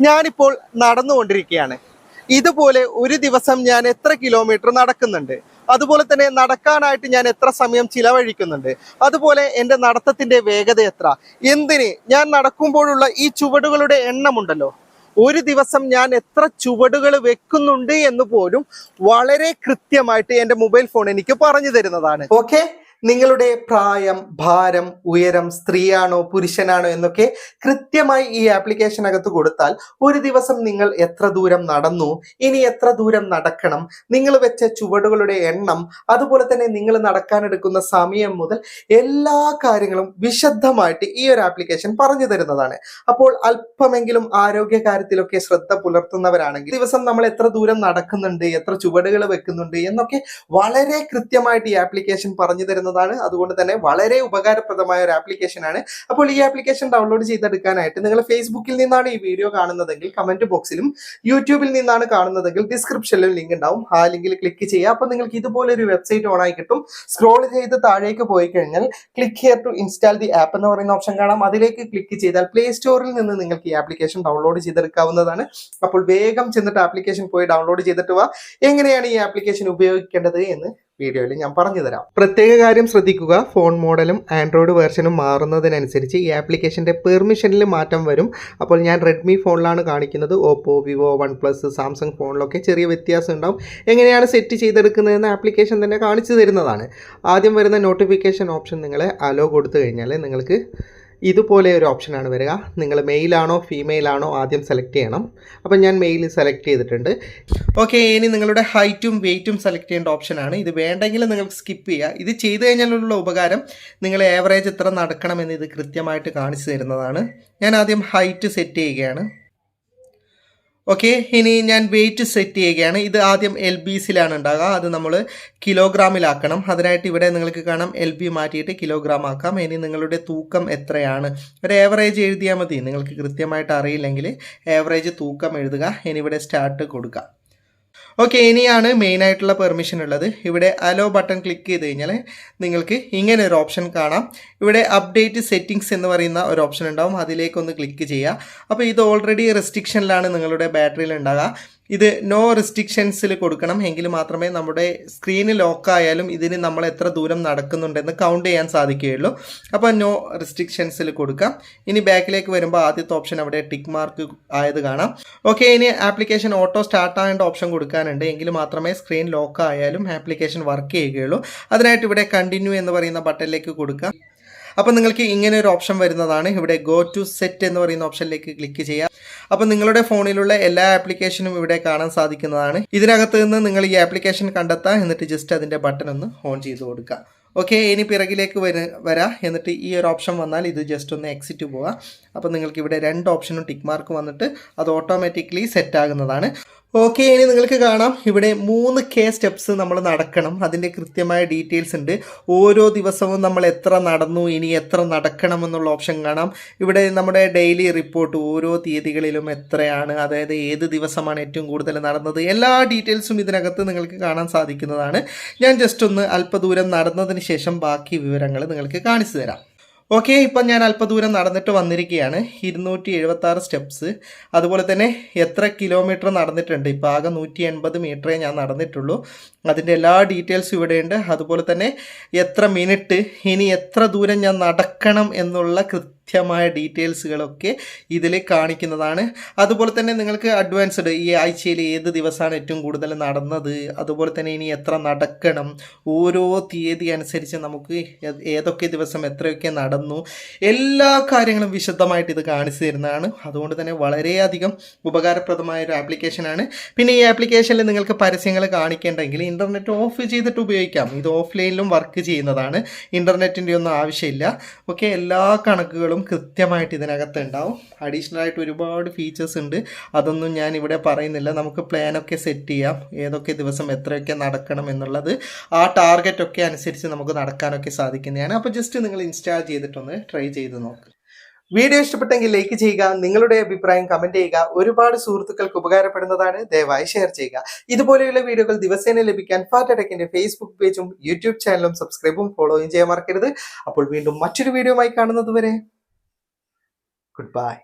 ഞാനിപ്പോൾ നടന്നുകൊണ്ടിരിക്കുകയാണ്. ഇതുപോലെ ഒരു ദിവസം ഞാൻ എത്ര കിലോമീറ്റർ നടക്കുന്നുണ്ട്? അതുപോലെ തന്നെ നടക്കാനായിട്ട് ഞാൻ എത്ര സമയം ചിലവഴിക്കുന്നുണ്ട്? അതുപോലെ എന്റെ നടത്തത്തിന്റെ വേഗത എത്ര? എന്തിന്? ഞാൻ നടക്കുമ്പോഴുള്ള ഈ ചുവടുകളുടെ എണ്ണമുണ്ടല്ലോ. ഒരു ദിവസം ഞാൻ എത്ര ചുവടുകൾ വെക്കുന്നുണ്ട് എന്ന് പോലും വളരെ കൃത്യമായിട്ട് എന്റെ മൊബൈൽ ഫോൺ എനിക്ക് പറഞ്ഞു തരുന്നതാണ്. ഓക്കെ? നിങ്ങളുടെ പ്രായം ഭാരം ഉയരം സ്ത്രീയാണോ പുരുഷനാണോ എന്നൊക്കെ കൃത്യമായി ഈ ആപ്ലിക്കേഷനകത്ത് കൊടുത്താൽ ഒരു ദിവസം നിങ്ങൾ എത്ര ദൂരം നടന്നു ഇനി എത്ര ദൂരം നടക്കണം നിങ്ങൾ വെച്ച ചുവടുകളുടെ എണ്ണം അതുപോലെ തന്നെ നിങ്ങൾ നടക്കാനെടുക്കുന്ന സമയം മുതൽ എല്ലാ കാര്യങ്ങളും വിശദമായിട്ട് ഈ ഒരു ആപ്ലിക്കേഷൻ പറഞ്ഞു തരുന്നതാണ്. അപ്പോൾ അല്പമെങ്കിലും ആരോഗ്യ കാര്യത്തിലൊക്കെ ശ്രദ്ധ പുലർത്തുന്നവരാണെങ്കിൽ ദിവസം നമ്മൾ എത്ര ദൂരം നടക്കുന്നുണ്ട് എത്ര ചുവടുകൾ വെക്കുന്നുണ്ട് എന്നൊക്കെ വളരെ കൃത്യമായിട്ട് ഈ ആപ്ലിക്കേഷൻ പറഞ്ഞു തരുന്നതാണ് അതുകൊണ്ട് തന്നെ വളരെ ഉപകാരപ്രദമായ ഒരു ആപ്ലിക്കേഷൻ ആണ്. അപ്പോൾ ഈ ആപ്ലിക്കേഷൻ ഡൗൺലോഡ് ചെയ്തെടുക്കാനായിട്ട് നിങ്ങൾ ഫേസ്ബുക്കിൽ നിന്നാണ് ഈ വീഡിയോ കാണുന്നതെങ്കിൽ കമന്റ് ബോക്സിലും യൂട്യൂബിൽ നിന്നാണ് കാണുന്നതെങ്കിൽ ഡിസ്ക്രിപ്ഷനിലും ലിങ്ക് ഉണ്ടാവും. ആ ലിങ്കിൽ ക്ലിക്ക് ചെയ്യുക. അപ്പോൾ നിങ്ങൾക്ക് ഇതുപോലെ ഒരു വെബ്സൈറ്റ് ഓൺ ആയി കിട്ടും. സ്ക്രോൾ ചെയ്ത് താഴേക്ക് പോയി കഴിഞ്ഞാൽ click here to install the app എന്ന് പറയുന്ന ഓപ്ഷൻ കാണാം. അതിലേക്ക് ക്ലിക്ക് ചെയ്താൽ പ്ലേ സ്റ്റോറിൽ നിന്ന് നിങ്ങൾക്ക് ഈ ആപ്ലിക്കേഷൻ ഡൗൺലോഡ് ചെയ്തെടുക്കാവുന്നതാണ്. അപ്പോൾ വേഗം ചെന്നിട്ട് ആപ്ലിക്കേഷൻ പോയി ഡൗൺലോഡ് ചെയ്തിട്ട് വാ. എങ്ങനെയാണ് ഈ ആപ്ലിക്കേഷൻ ഉപയോഗിക്കേണ്ടത് എന്ന് വീഡിയോയിൽ ഞാൻ പറഞ്ഞു തരാം. പ്രത്യേക കാര്യം ശ്രദ്ധിക്കുക ഫോൺ മോഡലും ആൻഡ്രോയിഡ് വേർഷനും മാറുന്നതിനനുസരിച്ച് ഈ ആപ്ലിക്കേഷന്റെ പെർമിഷനിൽ മാറ്റം വരും. അപ്പോൾ ഞാൻ റെഡ്മി ഫോണിലാണ് കാണിക്കുന്നത്. Oppo Vivo OnePlus Samsung ഫോണിലൊക്കെ ചെറിയ വ്യത്യാസം ഉണ്ടാവും. എങ്ങനെയാണ് സെറ്റ് ചെയ്തെടുക്കുന്നതെന്ന് ആപ്ലിക്കേഷൻ തന്നെ കാണിച്ചു തരുന്നതാണ്. ആദ്യം വരുന്ന നോട്ടിഫിക്കേഷൻ ഓപ്ഷൻ നിങ്ങളെ അലോ കൊടുത്തു കഴിഞ്ഞാൽ നിങ്ങൾക്ക് ഇതുപോലെ ഒരു ഓപ്ഷനാണ് വരിക. നിങ്ങൾ മെയിലാണോ ഫീമെയിലാണോ ആദ്യം സെലക്ട് ചെയ്യണം. അപ്പം ഞാൻ മെയിൽ സെലക്ട് ചെയ്തിട്ടുണ്ട്. ഓക്കെ ഇനി നിങ്ങളുടെ ഹൈറ്റും വെയ്റ്റും സെലക്ട് ചെയ്യേണ്ട ഓപ്ഷനാണ് ഇത് വേണ്ടെങ്കിൽ നിങ്ങൾക്ക് സ്കിപ്പ് ചെയ്യുക. ഇത് ചെയ്തു കഴിഞ്ഞാലുള്ള ഉപകാരം നിങ്ങൾ ഏവറേജ് എത്ര നടക്കണമെന്ന് ഇത് കൃത്യമായിട്ട് കാണിച്ചു തരുന്നതാണ്. ഞാൻ ആദ്യം ഹൈറ്റ് സെറ്റ് ചെയ്യുകയാണ്. ഓക്കെ ഇനി ഞാൻ വെയിറ്റ് സെറ്റ് ചെയ്യുകയാണ്. ഇത് ആദ്യം എൽ ബി സിലാണ് ഉണ്ടാകുക അത് നമ്മൾ കിലോഗ്രാമിലാക്കണം അതിനായിട്ട് ഇവിടെ നിങ്ങൾക്ക് കാണാം എൽ ബി മാറ്റിയിട്ട് കിലോഗ്രാം ആക്കാം. ഇനി നിങ്ങളുടെ തൂക്കം എത്രയാണ്? ഒരു ഏവറേജ് എഴുതിയാൽ മതി. നിങ്ങൾക്ക് കൃത്യമായിട്ട് അറിയില്ലെങ്കിൽ ഏവറേജ് തൂക്കം എഴുതുക. ഇനി ഇവിടെ സ്റ്റാർട്ട് കൊടുക്കുക ഓക്കെ ഇനിയാണ് മെയിൻ ആയിട്ടുള്ള പെർമിഷൻ ഉള്ളത്. ഇവിടെ അലോ ബട്ടൺ ക്ലിക്ക് ചെയ്ത് കഴിഞ്ഞാൽ നിങ്ങൾക്ക് ഇങ്ങനെ ഒരു ഓപ്ഷൻ കാണാം. ഇവിടെ അപ്ഡേറ്റ് സെറ്റിംഗ്സ് എന്ന് പറയുന്ന ഒരു ഓപ്ഷൻ ഉണ്ടാവും. അതിലേക്കൊന്ന് ക്ലിക്ക് ചെയ്യുക. അപ്പോൾ ഇത് ഓൾറെഡി റെസ്ട്രിക്ഷനിലാണ് നിങ്ങളുടെ ബാറ്ററിയിൽ ഉണ്ടാകുക ഇത് നോ റെസ്ട്രിക്ഷൻസിൽ കൊടുക്കണം. എങ്കിൽ മാത്രമേ നമ്മുടെ സ്ക്രീന് ലോക്കായാലും ഇതിന് നമ്മൾ എത്ര ദൂരം നടക്കുന്നുണ്ടെന്ന് കൗണ്ട് ചെയ്യാൻ സാധിക്കുകയുള്ളൂ. അപ്പോൾ നോ റെസ്ട്രിക്ഷൻസിൽ കൊടുക്കാം. ഇനി ബാക്കിലേക്ക് വരുമ്പോൾ ആദ്യത്തെ ഓപ്ഷൻ അവിടെ ടിക്ക് മാർക്ക് ആയത് കാണാം. ഓക്കെ ഇനി ആപ്ലിക്കേഷൻ ഓട്ടോ സ്റ്റാർട്ട് ആകേണ്ട ഓപ്ഷൻ കൊടുക്കാനുണ്ട്. എങ്കിൽ മാത്രമേ സ്ക്രീൻ ലോക്ക് ആയാലും ആപ്ലിക്കേഷൻ വർക്ക് ചെയ്യുകയുള്ളൂ. അതിനായിട്ട് ഇവിടെ കണ്ടിന്യൂ എന്ന് പറയുന്ന ബട്ടണിലേക്ക് കൊടുക്കാം. അപ്പോൾ നിങ്ങൾക്ക് ഇങ്ങനെ ഒരു ഓപ്ഷൻ വരുന്നതാണ്. ഇവിടെ ഗോ ടു സെറ്റ് എന്ന് പറയുന്ന ഓപ്ഷനിലേക്ക് ക്ലിക്ക് ചെയ്യാം. അപ്പോൾ നിങ്ങളുടെ ഫോണിലുള്ള എല്ലാ ആപ്ലിക്കേഷനും ഇവിടെ കാണാൻ സാധിക്കുന്നതാണ്. ഇതിനകത്ത് നിന്ന് നിങ്ങൾ ഈ ആപ്ലിക്കേഷൻ കണ്ടെത്താം. എന്നിട്ട് ജസ്റ്റ് അതിന്റെ ബട്ടൺ ഒന്ന് ഓൺ ചെയ്ത് കൊടുക്കുക. ഓക്കെ ഇനി പിറകിലേക്ക് വര വരാ. എന്നിട്ട് ഈ ഒരു ഓപ്ഷൻ വന്നാൽ ഇത് ജസ്റ്റ് ഒന്ന് എക്സിറ്റ് പോവുക അപ്പോൾ നിങ്ങൾക്ക് ഇവിടെ രണ്ട് ഓപ്ഷനും ടിക്ക് മാർക്ക് വന്നിട്ട് അത് ഓട്ടോമാറ്റിക്കലി സെറ്റ് ആകുന്നതാണ്. ഓക്കെ ഇനി നിങ്ങൾക്ക് കാണാം. ഇവിടെ മൂന്ന് കെ സ്റ്റെപ്സ് നമ്മൾ നടക്കണം. അതിന്റെ കൃത്യമായ ഡീറ്റെയിൽസ് ഉണ്ട്. ഓരോ ദിവസവും നമ്മൾ എത്ര നടന്നു ഇനി എത്ര നടക്കണം എന്നുള്ള ഓപ്ഷൻ കാണാം. ഇവിടെ നമ്മുടെ ഡെയിലി റിപ്പോർട്ട് ഓരോ തീയതികളിലും എത്രയാണ് അതായത് ഏത് ദിവസമാണ് ഏറ്റവും കൂടുതൽ നടന്നത്. എല്ലാ ഡീറ്റെയിൽസും ഇതിനകത്ത് നിങ്ങൾക്ക് കാണാൻ സാധിക്കുന്നതാണ്. ഞാൻ ജസ്റ്റ് ഒന്ന് അല്പദൂരം നടന്നതിന് ശേഷം ബാക്കി വിവരങ്ങൾ നിങ്ങൾക്ക് കാണിച്ചു തരാം. ഓക്കെ ഇപ്പം ഞാൻ അല്പദൂരം നടന്നിട്ട് വന്നിരിക്കുകയാണ് ഇരുന്നൂറ്റി എഴുപത്തി ആറ് സ്റ്റെപ്സ്. അതുപോലെ തന്നെ എത്ര കിലോമീറ്റർ നടന്നിട്ടുണ്ട്? ഇപ്പോൾ ആകെ നൂറ്റി എൺപത് മീറ്ററേ ഞാൻ നടന്നിട്ടുള്ളൂ. അതിന്റെ എല്ലാ ഡീറ്റെയിൽസും ഇവിടെയുണ്ട്. അതുപോലെ തന്നെ എത്ര മിനിറ്റ് ഇനി എത്ര ദൂരം ഞാൻ നടക്കണം എന്നുള്ള കൃത്യമായ ഡീറ്റെയിൽസുകളൊക്കെ ഇതിൽ കാണിക്കുന്നതാണ്. അതുപോലെ തന്നെ നിങ്ങൾക്ക് അഡ്വാൻസ്ഡ് ഈ ആഴ്ചയിൽ ഏത് ദിവസമാണ് ഏറ്റവും കൂടുതൽ നടന്നത്? അതുപോലെ തന്നെ ഇനി എത്ര നടക്കണം? ഓരോ തീയതി അനുസരിച്ച് നമുക്ക് ഏതൊക്കെ ദിവസം എത്രയൊക്കെ നടന്നു? എല്ലാ കാര്യങ്ങളും വിശദമായിട്ട് ഇത് കാണിച്ചു തരുന്നതാണ്. അതുകൊണ്ട് തന്നെ വളരെയധികം ഉപകാരപ്രദമായ ഒരു ആപ്ലിക്കേഷനാണ്. പിന്നെ ഈ ആപ്ലിക്കേഷനിൽ നിങ്ങൾക്ക് പരസ്യങ്ങൾ കാണിക്കേണ്ടെങ്കിൽ ഇന്റർനെറ്റ് ഓഫ് ചെയ്തിട്ട് ഉപയോഗിക്കാം. ഇത് ഓഫ്ലൈനിലും വർക്ക് ചെയ്യുന്നതാണ്. ഇന്റർനെറ്റിന്റെ ഒന്നും ആവശ്യമില്ല. ഓക്കെ എല്ലാ കണക്കുകളും കൃത്യമായിട്ട് ഇതിനകത്ത് ഉണ്ടാവും അഡീഷണൽ ആയിട്ട് ഒരുപാട് ഫീച്ചേഴ്സ് ഉണ്ട്. അതൊന്നും ഞാൻ ഇവിടെ പറയുന്നില്ല. നമുക്ക് പ്ലാനൊക്കെ സെറ്റ് ചെയ്യാം. ഏതൊക്കെ ദിവസം എത്രയൊക്കെ നടക്കണം എന്നുള്ളത്. ആ ടാർഗറ്റ് ഒക്കെ അനുസരിച്ച് നമുക്ക് നടക്കാനൊക്കെ സാധിക്കുന്നതാണ്. അപ്പോൾ ജസ്റ്റ് നിങ്ങൾ ഇൻസ്റ്റാൾ ചെയ്തിട്ടൊന്ന് ട്രൈ ചെയ്ത് നോക്ക്. വീഡിയോ ഇഷ്ടപ്പെട്ടെങ്കിൽ ലൈക്ക് ചെയ്യുക. നിങ്ങളുടെ അഭിപ്രായം കമന്റ് ചെയ്യുക. ഒരുപാട് സുഹൃത്തുക്കൾക്ക് ഉപകാരപ്പെടുന്നതാണ്. ദയവായി ഷെയർ ചെയ്യുക. ഇതുപോലെയുള്ള വീഡിയോകൾ ദിവസേന ലഭിക്കാൻ ഫാറ്റടെക്കിന്റെ ഫേസ്ബുക്ക് പേജും യൂട്യൂബ് ചാനലും സബ്സ്ക്രൈബും ഫോളോയും ചെയ്യാൻ മറക്കരുത്. അപ്പോൾ വീണ്ടും മറ്റൊരു വീഡിയോയുമായി കാണുന്നത് വരെ ഗുഡ് ബൈ